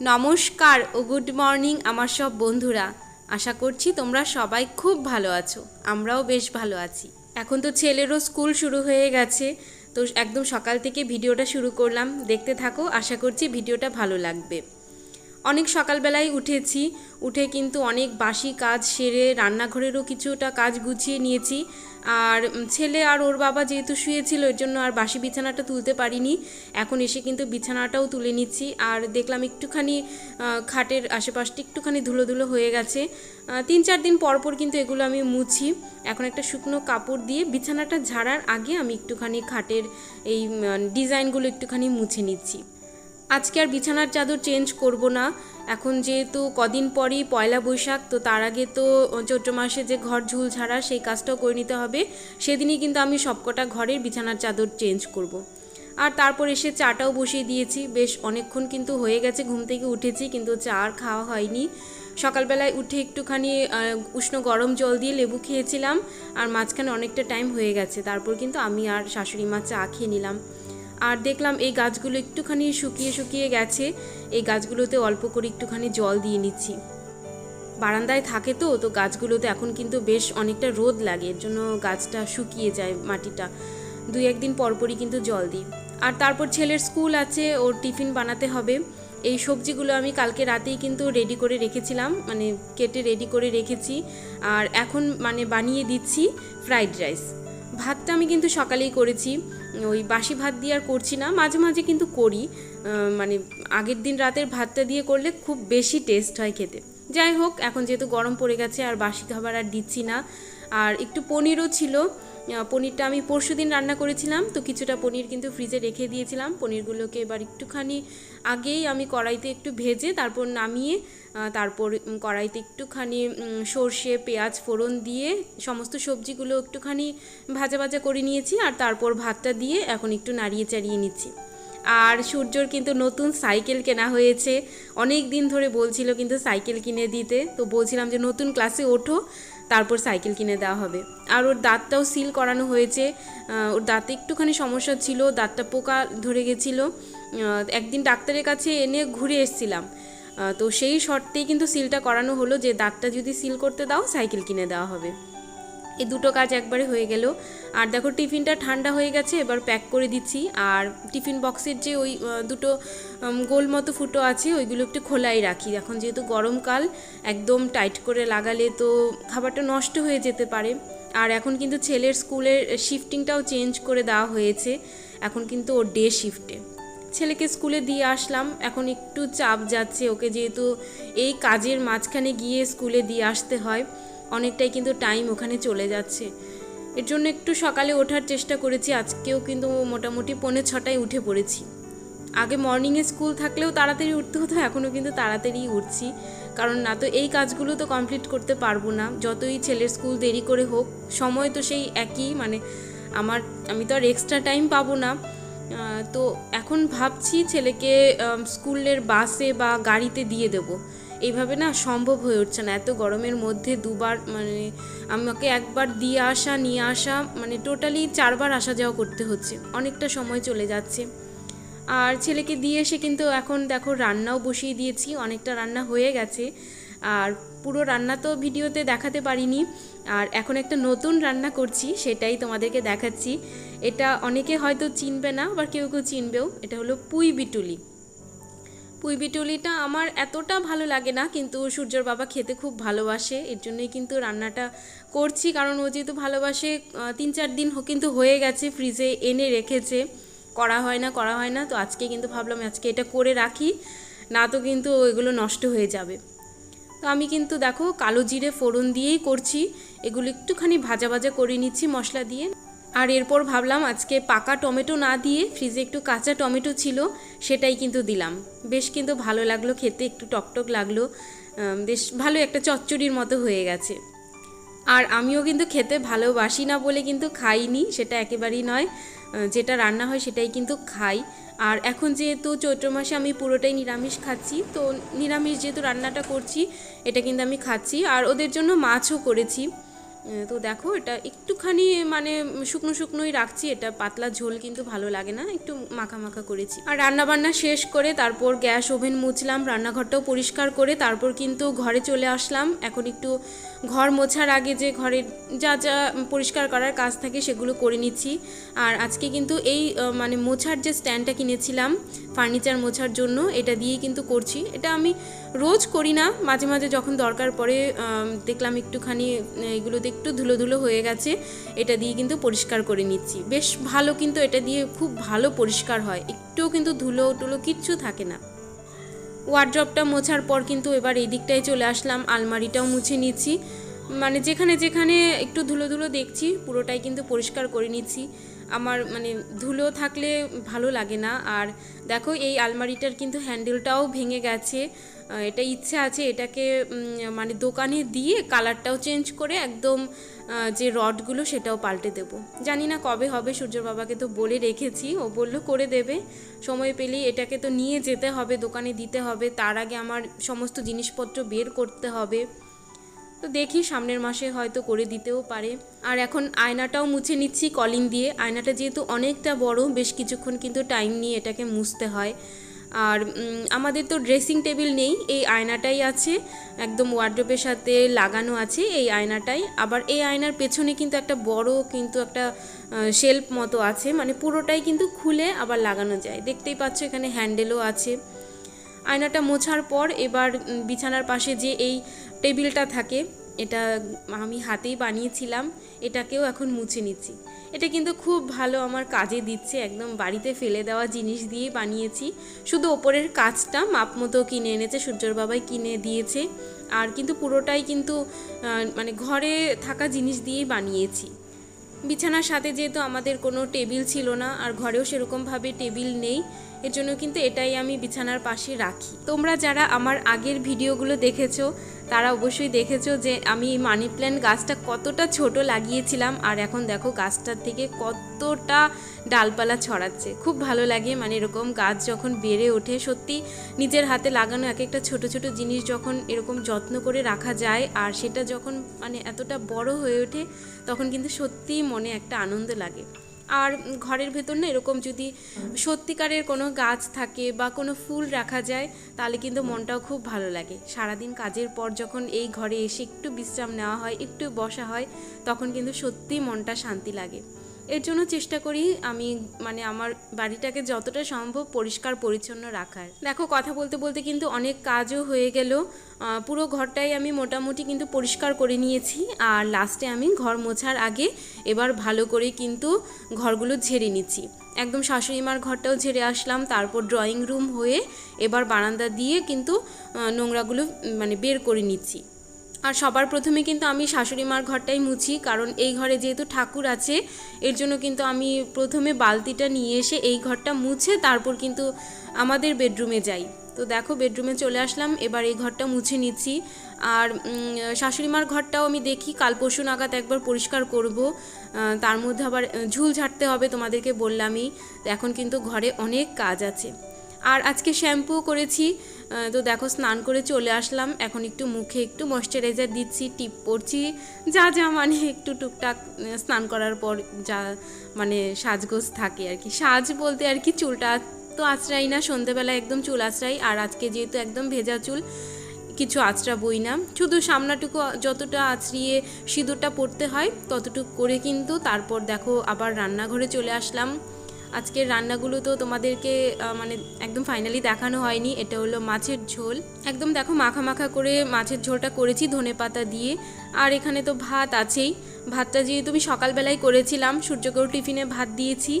নমস্কার ও good morning আমার সব বন্ধুরা। আশা করছি তোমরা সবাই খুব ভালো আছো, আমরাও বেশ ভালো আছি। এখন তো ছেলেরও স্কুল শুরু হয়ে গেছে, তো একদম সকাল থেকে ভিডিওটা শুরু করলাম। দেখতে থাকো, আশা করছি ভিডিওটা ভালো লাগবে। অনেক সকালবেলায় উঠেছি, উঠে কিন্তু অনেক বাসি কাজ সেরে রান্নাঘরেরও কিছুটা কাজ গুছিয়ে নিয়েছি। আর ছেলে আর ওর বাবা যেহেতু শুয়েছিল, এর জন্য আর বাসি বিছানাটা তুলতে পারিনি। এখন এসে কিন্তু বিছানাটাও তুলে নিচ্ছি। আর দেখলাম একটুখানি খাটের আশেপাশটা একটুখানি ধুলো ধুলো হয়ে গেছে। তিন চার দিন পর পর কিন্তু এগুলো আমি মুছি। এখন একটা শুকনো কাপড় দিয়ে বিছানাটা ঝাড়ার আগে আমি একটুখানি খাটের এই ডিজাইনগুলো একটুখানি মুছে নিচ্ছি। আজকে আর বিছানার চাদর চেঞ্জ করব না। এখন যেহেতু কদিন পরই পয়লা বৈশাখ, তো তার আগে তো চৈত্র মাসে যে ঘর ঝুল ছাড়া সেই কাজটাও করে নিতে হবে। সেদিনই কিন্তু আমি সবকটা ঘরের বিছানার চাদর চেঞ্জ করব। আর তারপর এসে চাটাও বসিয়ে দিয়েছি। বেশ অনেকক্ষণ কিন্তু হয়ে গেছে, ঘুম থেকে উঠেছি, কিন্তু চা আর খাওয়া হয়নি। সকালবেলায় উঠে একটুখানি উষ্ণ গরম জল দিয়ে লেবু খেয়েছিলাম, আর মাঝখানে অনেকটা টাইম হয়ে গেছে। তারপর কিন্তু আমি আর শাশুড়ি মা চা খেয়ে নিলাম। আর দেখলাম এই গাছগুলো একটুখানি শুকিয়ে শুকিয়ে গেছে। এই গাছগুলোতে অল্প করে একটুখানি জল দিয়ে নিচ্ছি। বারান্দায় থাকে তো তো গাছগুলোতে এখন কিন্তু বেশ অনেকটা রোদ লাগে। এর জন্য গাছটা শুকিয়ে যায় মাটিটা। দুই একদিন পরপরই কিন্তু জল দিই। আর তারপর ছেলের স্কুল আছে, ওর টিফিন বানাতে হবে। এই সবজিগুলো আমি কালকে রাতেই কিন্তু রেডি করে রেখেছিলাম। মানে কেটে রেডি করে রেখেছি। আর এখন মানে বানিয়ে দিচ্ছি ফ্রাইড রাইস ভাতটা আমি কিন্তু সকালেই করেছি। ওই বাসি ভাত দিয়ে আর করছি না, মাঝে মাঝে কিন্তু করি। মানে আগের দিন রাতের ভাতটা দিয়ে করলে খুব বেশি টেস্ট হয় খেতে। যাই হোক, এখন যেহেতু গরম পড়ে গেছে আর বাসি খাবার আর দিচ্ছি না, আর একটু পনিরও ছিল। পনিরটা আমি পরশু দিন রান্না করেছিলাম, তো কিছুটা পনির কিন্তু ফ্রিজে রেখে দিয়েছিলাম। পনিরগুলোকে এবার একটুখানি আগেই আমি কড়াইতে একটু ভেজে তারপর নামিয়ে তারপর কড়াইতে একটুখানি সর্ষে, পেঁয়াজ, ফোড়ন দিয়ে সমস্ত সবজিগুলো একটুখানি ভাজা ভাজা করে নিয়েছি, আর তারপর ভাতটা দিয়ে এখন একটু নাড়িয়ে চাড়িয়ে নিচ্ছি। আর সূর্যর কিন্তু নতুন সাইকেল কেনা হয়েছে। অনেক দিন ধরে বলছিল কিন্তু সাইকেল কিনে দিতে। তো বলছিলাম যে নতুন ক্লাসে ওঠো, তারপর সাইকেল কিনে দেওয়া হবে। আর ওর দাঁতটাও সিল করানো হয়েছে। ওর দাঁতে একটুখানি সমস্যা ছিল, দাঁতটা পোকা ধরে গেছিল। একদিন ডাক্তারের কাছে এনে ঘুরে এসেছিলাম। তো সেই শর্তেই কিন্তু সিলটা করানো হলো যে দাঁতটা যদি সিল করতে দাও সাইকেল কিনে দেওয়া হবে। এই দুটো কাজ একবারে হয়ে গেল। আর দেখো, টিফিনটা ঠান্ডা হয়ে গেছে, এবার প্যাক করে দিচ্ছি। আর টিফিন বক্সের যে ওই দুটো গোল মতো ফুটো আছে, ওইগুলো একটু খোলাই রাখি। এখন যেহেতু গরমকাল একদম টাইট করে লাগালে তো খাবারটা নষ্ট হয়ে যেতে পারে। আর এখন কিন্তু ছেলের স্কুলের শিফটিংটাও চেঞ্জ করে দেওয়া হয়েছে। এখন কিন্তু ওর ডে শিফটে ছেলেকে স্কুলে দিয়ে আসলাম। এখন একটু চাপ যাচ্ছে ওকে, যেহেতু এই কাজের মাঝখানে গিয়ে স্কুলে দিয়ে আসতে হয়। অনেকটাই কিন্তু টাইম ওখানে চলে যাচ্ছে। এর জন্য একটু সকালে ওঠার চেষ্টা করেছি, আজকেও কিন্তু মোটামুটি পৌনে ছটায় উঠে পড়েছি। আগে মর্নিংয়ে স্কুল থাকলেও তাড়াতাড়ি উঠতে হতো, এখনও কিন্তু তাড়াতাড়ি উঠছি। কারণ না তো এই কাজগুলো তো কমপ্লিট করতে পারব না। যতই ছেলের স্কুল দেরি করে হোক, সময় তো সেই একই মানে আমার, আমি তো আর এক্সট্রা টাইম পাবো না। তো এখন ভাবছি ছেলেকে স্কুলের বাসে বা গাড়িতে দিয়ে দেব। এইভাবে না সম্ভব হয়ে উঠছে না। এত গরমের মধ্যে দুবার মানে আমাকে একবার দিয়ে আসা, নিয়ে আসা মানে টোটালি চারবার আসা যাওয়া করতে হচ্ছে। অনেকটা সময় চলে যাচ্ছে। আর ছেলেকে দিয়ে এসে কিন্তু এখন দেখো রান্নাও বসিয়ে দিয়েছি। অনেকটা রান্না হয়ে গেছে। আর পুরো রান্না তো ভিডিওতে দেখাতে পারিনি। আর এখন একটা নতুন রান্না করছি, সেটাই তোমাদেরকে দেখাচ্ছি। এটা অনেকে হয়তো চিনবে না, আবার কেউ কেউ চিনবেও। এটা হলো পুই বিটুলি। পুই বিটুলিটা আমার এতটা ভালো লাগে না, কিন্তু সূর্যর বাবা খেতে খুব ভালোবাসে। এর জন্যই কিন্তু রান্নাটা করছি, কারণ ও যেহেতু ভালোবাসে তিন চার দিন কিন্তু হয়ে গেছে, ফ্রিজে এনে রেখেছে। করা হয় না, করা হয় না, তো আজকে কিন্তু ভাবলাম আজকে এটা করে রাখি, না তো কিন্তু এগুলো নষ্ট হয়ে যাবে। তো আমি কিন্তু দেখো কালো জিরে ফোড়ন দিয়েই করছি। এগুলো একটুখানি ভাজা ভাজা করে নিচ্ছি মশলা দিয়ে। আর এরপর ভাবলাম আজকে পাকা টমেটো না দিয়ে ফ্রিজে একটু কাঁচা টমেটো ছিল, সেটাই কিন্তু দিলাম। বেশ কিন্তু ভালো লাগল খেতে, একটু টকটক লাগল। বেশ ভালো একটা চচ্চড়ির মতো হয়ে গেছে। আর আমিও কিন্তু খেতে ভালোবাসি না বলে কিন্তু খাইনি, সেটা একেবারেই নয়। যেটা রান্না হয় সেটাই কিন্তু খাই। আর এখন যেহেতু চৈত্র মাসে আমি পুরোটাই নিরামিষ খাচ্ছি, তো নিরামিষ যেহেতু রান্নাটা করছি, এটা কিন্তু আমি খাচ্ছি। আর ওদের জন্য মাছও করেছি। তো দেখো এটা একটুখানি মানে শুকনো শুকনোই রাখছি। এটা পাতলা ঝোল কিন্তু ভালো লাগে না একটু মাখা মাখা করেছি। আর রান্না বান্না শেষ করে তারপর গ্যাস ওভেন মুছলাম রান্নাঘরটাও পরিষ্কার করে তারপর কিন্তু ঘরে চলে আসলাম। এখন একটু ঘর মোছার আগে যে ঘরে যা যা পরিষ্কার করার কাজ থাকে সেগুলো করে নিচ্ছি। আর আজকে কিন্তু এই মানে মোছার যে স্ট্যান্ডটা কিনেছিলাম ফার্নিচার মোছার জন্য এটা দিয়েই কিন্তু করছি। এটা আমি রোজ করি না মাঝে মাঝে যখন দরকার পড়ে দেখলাম একটুখানি আহ, এগুলোতে একটু ধুলো ধুলো হয়ে গেছে, এটা দিয়ে কিন্তু পরিষ্কার করে নিচ্ছি। বেশ ভালো কিন্তু এটা দিয়ে খুব ভালো পরিষ্কার হয়, একটুও কিন্তু ধুলো টুলো কিচ্ছু থাকে না। ওয়ার্ড্রপটা মোছার পর কিন্তু এবার এই চলে আসলাম, আলমারিটাও মুছে নিচ্ছি। মানে যেখানে যেখানে একটু ধুলো ধুলো দেখছি, পুরোটাই কিন্তু পরিষ্কার করে নিচ্ছি। আমার মানে ধুলো থাকলে ভালো লাগে না। আর দেখো এই আলমারিটার কিন্তু হ্যান্ডেলটাও ভেঙে গেছে। এটা ইচ্ছে আছে এটাকে মানে দোকানে দিয়ে কালারটাও চেঞ্জ করে একদম যে রডগুলো সেটাও পাল্টে দেব। জানি না কবে হবে সূর্য বাবাকে তো বলে রেখেছি। ও বলল করে দেবে। সময় পেলেই এটাকে তো নিয়ে যেতে হবে, দোকানে দিতে হবে। তার আগে আমার সমস্ত জিনিসপত্র বের করতে হবে। তো দেখি সামনের মাসে হয়তো করে দিতেও পারে। আর এখন আয়নাটাও মুছে নিচ্ছি কলিং দিয়ে। আয়নাটা যেহেতু অনেকটা বড়, বেশ কিছুক্ষণ কিন্তু টাইম নিয়ে এটাকে মুছতে হয়। আর আমাদের তো ড্রেসিং টেবিল নেই, এই আয়নাটাই আছে। একদম ওয়ার্ড্রোপের সাথে লাগানো আছে এই আয়নাটাই। আবার এই আয়নার পেছনে কিন্তু একটা বড় কিন্তু একটা শেল্ফ মতো আছে। মানে পুরোটাই কিন্তু খুলে আবার লাগানো যায়। দেখতেই পাচ্ছ এখানে হ্যান্ডেলও আছে। আয়নাটা মোছার পর এবার বিছানার পাশে যে এই টেবিলটা থাকে, এটা আমি হাতেই বানিয়েছিলাম, এটাকেও এখন মুছে নিচ্ছি। এটা কিন্তু খুব ভালো আমার কাজে দিচ্ছে, একদম বাড়িতে ফেলে দেওয়া জিনিস দিয়েই বানিয়েছি। শুধু ওপরের কাজটা মাপ মতো কিনে এনেছে, সূর্যর বাবাই কিনে দিয়েছে, আর কিন্তু পুরোটাই কিন্তু মানে ঘরে থাকা জিনিস দিয়েই বানিয়েছি। বিছানার সাথে যেহেতু আমাদের কোনো টেবিল ছিল না, আর ঘরেও সেরকমভাবে টেবিল নেই, এর জন্য কিন্তু এটাই আমি বিছানার পাশে রাখি। তোমরা যারা আমার আগের ভিডিওগুলো দেখেছ তারা অবশ্যই দেখেছ যে আমি মানি প্ল্যান্ট গাছটা কতটা ছোট লাগিয়েছিলাম আর এখন দেখো গাছটার থেকে কতটা ডালপালা ছড়াচ্ছে। খুব ভালো লাগে মানে এরকম গাছ যখন বেড়ে ওঠে, সত্যি নিজের হাতে লাগানো এক একটা ছোট ছোট জিনিস যখন এরকম যত্ন করে রাখা যায় আর সেটা যখন মানে এতটা বড় হয়ে ওঠে, তখন কিন্তু সত্যিই মনে একটা আনন্দ লাগে। আর ঘরের ভেতর না এরকম যদি সত্যিকারের কোনো গাছ থাকে বা কোনো ফুল রাখা যায়, তাহলে কিন্তু মনটাও খুব ভালো লাগে। সারাদিন কাজের পর যখন এই ঘরে এসে একটু বিশ্রাম নেওয়া হয়, একটু বসা হয়, তখন কিন্তু সত্যিই মনটা শান্তি লাগে। এর জন্য চেষ্টা করি আমি মানে আমার বাড়িটাকে যতটা সম্ভব পরিষ্কার, পরিচ্ছন্ন রাখার। দেখো, কথা বলতে বলতে কিন্তু অনেক কাজও হয়ে গেল। পুরো ঘরটাই আমি মোটামুটি কিন্তু পরিষ্কার করে নিয়েছি। আর লাস্টে আমি ঘর মোছার আগে এবার ভালো করে কিন্তু ঘরগুলো ঝেড়ে নিচ্ছি। একদম শাশুড়ি মার ঘরটাও ঝেড়ে আসলাম। তারপর ড্রয়িং রুম হয়ে এবার বারান্দা দিয়ে কিন্তু নোংরাগুলো মানে বের করে নিচ্ছি। আর সবার প্রথমে কিন্তু আমি শাশুড়ি মার ঘরটাই মুছি কারণ এই ঘরে যেহেতু ঠাকুর আছে এর জন্য কিন্তু আমি প্রথমে বালতিটা নিয়ে এসে এই ঘরটা মুছে তারপর কিন্তু আমাদের বেডরুমে যাই। তো দেখো বেডরুমে চলে আসলাম এবার এই ঘরটা মুছে নিচ্ছি। আর উম, শাশুড়ি মার ঘরটাও আমি দেখি কাল পরশু নাগাদ একবার পরিষ্কার করব। তার মধ্যে আবার ঝুল ঝাড়তে হবে তোমাদেরকে বললামই এখন কিন্তু ঘরে অনেক কাজ আছে। আর আজকে শ্যাম্পু করেছি তো দেখো, স্নান করে চলে আসলাম। এখন একটু মুখে একটু ময়শ্চারাইজার দিচ্ছি, টিপ পরছি। যা যা মানে একটু টুকটাক স্নান করার পর যা মানে সাজগোজ থাকে আর কি। সাজ বলতে আর কি চুলটা তো আঁচড়াই না, সন্ধেবেলা একদম চুল আঁচড়াই। আর আজকে যেহেতু একদম ভেজা চুল, কিছু আঁচড়াবই না। শুধু সামনাটুকু যতটা আঁচড়িয়ে সিঁদুরটা পড়তে হয়, ততটুকু করে কিন্তু তারপর দেখো আবার রান্নাঘরে চলে আসলাম। আজকের রান্নাগুলো তো তোমাদেরকে মানে একদম ফাইনালি দেখানো হয়নি। এটা হলো মাছের ঝোল। একদম দেখো মাখা মাখা করে মাছের ঝোলটা করেছি ধনে পাতা দিয়ে। আর এখানে তো ভাত আছেই। ভাতটা যেহেতু আমি সকালবেলায় করেছিলাম, সূর্যকেও টিফিনে ভাত দিয়েছি।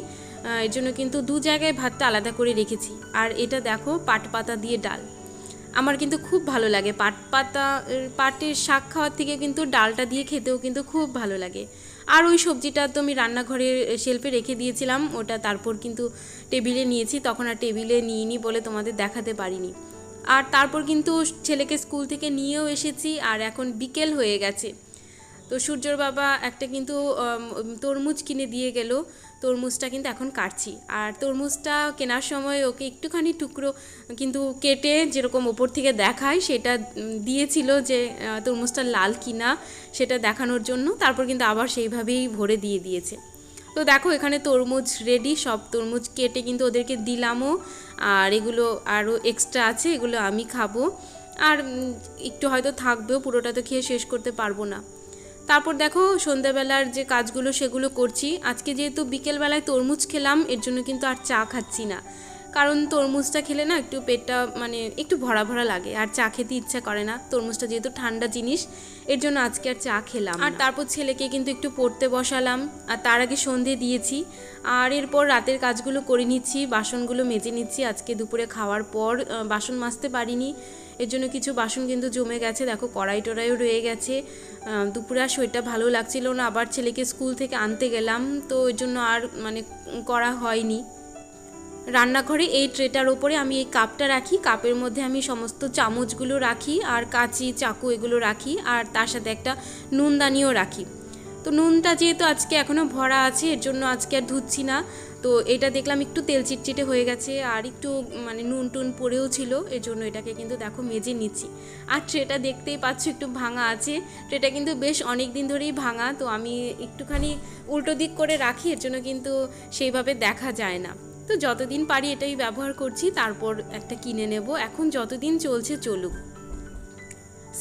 এর জন্য কিন্তু দু জায়গায় ভাতটা আলাদা করে রেখেছি। আর এটা দেখো পাট পাতা দিয়ে ডাল। আমার কিন্তু খুব ভালো লাগে। পাট পাতা পাটের শাক খাওয়ার থেকে কিন্তু ডালটা দিয়ে খেতেও কিন্তু খুব ভালো লাগে। আর ওই সবজিটা তো আমি রান্নাঘরে শেলফে রেখে দিয়েছিলাম। ওটা তারপর কিন্তু টেবিলে নিয়েছি। তখন আর টেবিলে নিইনি বলে তোমাদের দেখাতে পারিনি। আর তারপর কিন্তু ছেলেকে স্কুল থেকে নিয়েও এসেছি। আর এখন বিকেল হয়ে গেছে। তো সূর্যর বাবা একটা কিন্তু তরমুজ কিনে দিয়ে গেল। তরমুজটা কিন্তু এখন কাটছি। আর তরমুজটা কেনার সময় ওকে একটুখানি টুকরো কিন্তু কেটে যেরকম ওপর থেকে দেখায়, সেটা দিয়েছিল যে তরমুজটা লাল কিনা সেটা দেখানোর জন্য। তারপর কিন্তু আবার সেইভাবেই ভরে দিয়ে দিয়েছে। তো দেখো, এখানে তরমুজ রেডি সব তরমুজ কেটে কিন্তু ওদেরকে দিলামও। আর এগুলো আরও এক্সট্রা আছে, এগুলো আমি খাব। আর একটু হয়তো থাকবেও, পুরোটা তো খেয়ে শেষ করতে পারব না। তারপর দেখো, সন্ধ্যাবেলার যে কাজগুলো সেগুলো করছি। আজকে যেহেতু বিকেলবেলায় তরমুজ খেলাম, এর জন্য কিন্তু আর চা খাচ্ছি না। কারণ তরমুজটা খেলে না একটু পেটটা মানে একটু ভরা ভরা লাগে, আর চা খেতে ইচ্ছা করে না। তরমুজটা যেহেতু ঠান্ডা জিনিস, এর জন্য আজকে আর চা খেলাম আর তারপর ছেলেকে কিন্তু একটু পড়তে বসালাম, আর তার আগে সন্ধে দিয়েছি। আর এরপর রাতের কাজগুলো করে নিচ্ছি, বাসনগুলো মেজে নিচ্ছি। আজকে দুপুরে খাওয়ার পর বাসন মাজতে পারিনি। এর জন্য কিছু বাসন কিন্তু জমে গেছে। দেখো, কড়াই টড়াইও রয়ে গেছে। দুপুরে আর শরীরটা ভালো লাগছিল না। আবার ছেলেকে স্কুল থেকে আনতে গেলাম, তো ওই জন্য আর মানে করা হয়নি। রান্নাঘরে এই ট্রেটার ওপরে আমি এই কাপটা রাখি। কাপের মধ্যে আমি সমস্ত চামচগুলো রাখি আর কাঁচি, চাকু এগুলো রাখি আর তার সাথে একটা নুনদানিও রাখি। তো নুনটা যেহেতু আজকে এখনও ভরা আছে, এর জন্য আজকে আর ধুচ্ছি না। তো এটা দেখলাম একটু তেল চিটচিটে হয়ে গেছে আর একটু মানে নুন টুন পড়েও ছিল, এর জন্য এটাকে কিন্তু দেখো মেজে নিচ্ছি। আর ট্রেটা দেখতেই পাচ্ছ একটু ভাঙা আছে, ট্রেটা কিন্তু বেশ অনেক দিন ধরেই ভাঙা, তো আমি একটুখানি উল্টো দিক করে রাখি, এর জন্য কিন্তু সেইভাবে দেখা যায় না। তো যতদিন পারি এটাই ব্যবহার করছি, তারপর একটা কিনে নেব, এখন যতদিন চলছে চলুক।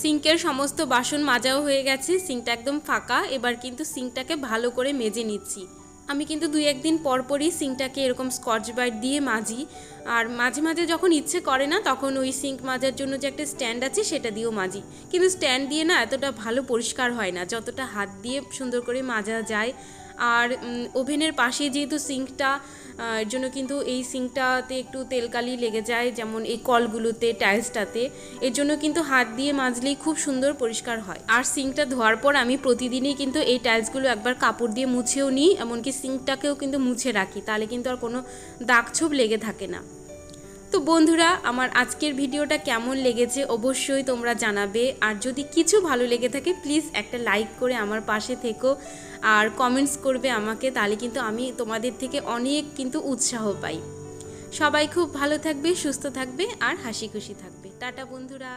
সিঙ্কের সমস্ত বাসন মাজাও হয়ে গেছে, সিঙ্কটা একদম ফাঁকা, এবার কিন্তু সিঙ্কটাকে ভালো করে মেজে নিচ্ছি। আমি কিন্তু দুই একদিন পর পরই সিঙ্কটাকে এরকম স্কচ ব্রাইট দিয়ে মাজি। আর মাঝে মাঝে যখন ইচ্ছে করে না, তখন ওই সিঙ্ক মাজার জন্য যে একটা স্ট্যান্ড আছে, সেটা দিয়েও মাজি। কিন্তু স্ট্যান্ড দিয়ে না এতটা ভালো পরিষ্কার হয় না, যতটা হাত দিয়ে সুন্দর করে মাজা যায়। আর ওভেনের পাশে যেহেতু সিঙ্কটা এর জন্য কিন্তু এই সিঙ্কটাতে একটু তেলকালি লেগে যায়, যেমন এই কলগুলোতে, টাইলসটাতে। এর জন্য কিন্তু হাত দিয়ে মাজলেই খুব সুন্দর পরিষ্কার হয়। আর সিঙ্কটা ধোয়ার পর আমি প্রতিদিনই কিন্তু এই টাইলসগুলো একবার কাপড় দিয়ে মুছেও নিই, এমনকি সিঙ্কটাকেও কিন্তু মুছে রাখি, তাহলে কিন্তু আর কোনো দাগ ছোপ লেগে থাকে না। তো বন্ধুরা, আমার আজকের ভিডিওটা কেমন লেগেছে অবশ্যই তোমরা জানাবে। আর যদি কিছু ভালো লেগে থাকে প্লিজ একটা লাইক করে আমার পাশে থেকো। আর কমেন্টস করবে আমাকে, তাহলে কিন্তু আমি তোমাদের থেকে অনেক কিন্তু উৎসাহ পাই। সবাই খুব ভালো থাকবে, সুস্থ থাকবে, আর হাসি খুশি থাকবে। টাটা বন্ধুরা।